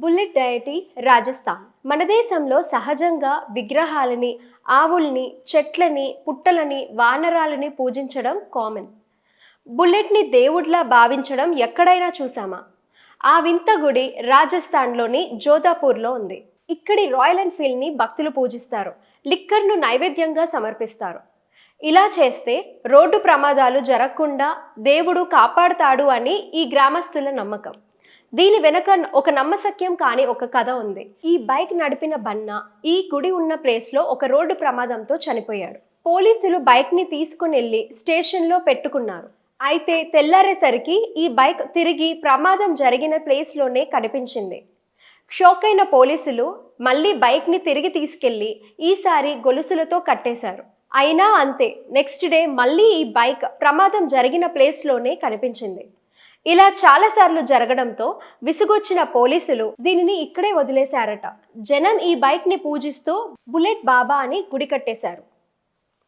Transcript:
Bullet డయటీ Rajasthan. మన దేశంలో సహజంగా విగ్రహాలని ఆవుల్ని చెట్లని పుట్టలని వానరాలని పూజించడం కామన్ బుల్లెట్ని దేవుడిలా భావించడం ఎక్కడైనా చూసామా ఆ వింత గుడి రాజస్థాన్లోని జోధాపూర్లో ఉంది. ఇక్కడి రాయల్ ఎన్ఫీల్డ్ని భక్తులు పూజిస్తారు లిక్కర్ను నైవేద్యంగా సమర్పిస్తారు. ఇలా చేస్తే రోడ్డు ప్రమాదాలు జరగకుండా దేవుడు కాపాడుతాడు అని ఈ గ్రామస్తుల నమ్మకం. దీని వెనక ఒక నమ్మశక్యం కాని ఒక కథ ఉంది. ఈ బైక్ నడిపిన బన్న ఈ గుడి ఉన్న ప్లేస్లో ఒక రోడ్డు ప్రమాదంతో చనిపోయాడు. పోలీసులు బైక్ని తీసుకుని వెళ్ళి స్టేషన్లో పెట్టుకున్నారు. అయితే తెల్లారేసరికి ఈ బైక్ తిరిగి ప్రమాదం జరిగిన ప్లేస్లోనే కనిపించింది. షాక్ అయిన పోలీసులు మళ్ళీ బైక్ని తిరిగి తీసుకెళ్ళి ఈసారి గొలుసులతో కట్టేశారు. అయినా అంతే నెక్స్ట్ డే మళ్ళీ ఈ బైక్ ప్రమాదం జరిగిన ప్లేస్లోనే కనిపించింది. ఇలా చాలాసార్లు జరగడంతో విసుగొచ్చిన పోలీసులు దీనిని ఇక్కడే వదిలేశారట. జనం ఈ బైక్ని పూజిస్తూ బుల్లెట్ బాబా అని గుడి కట్టేశారు.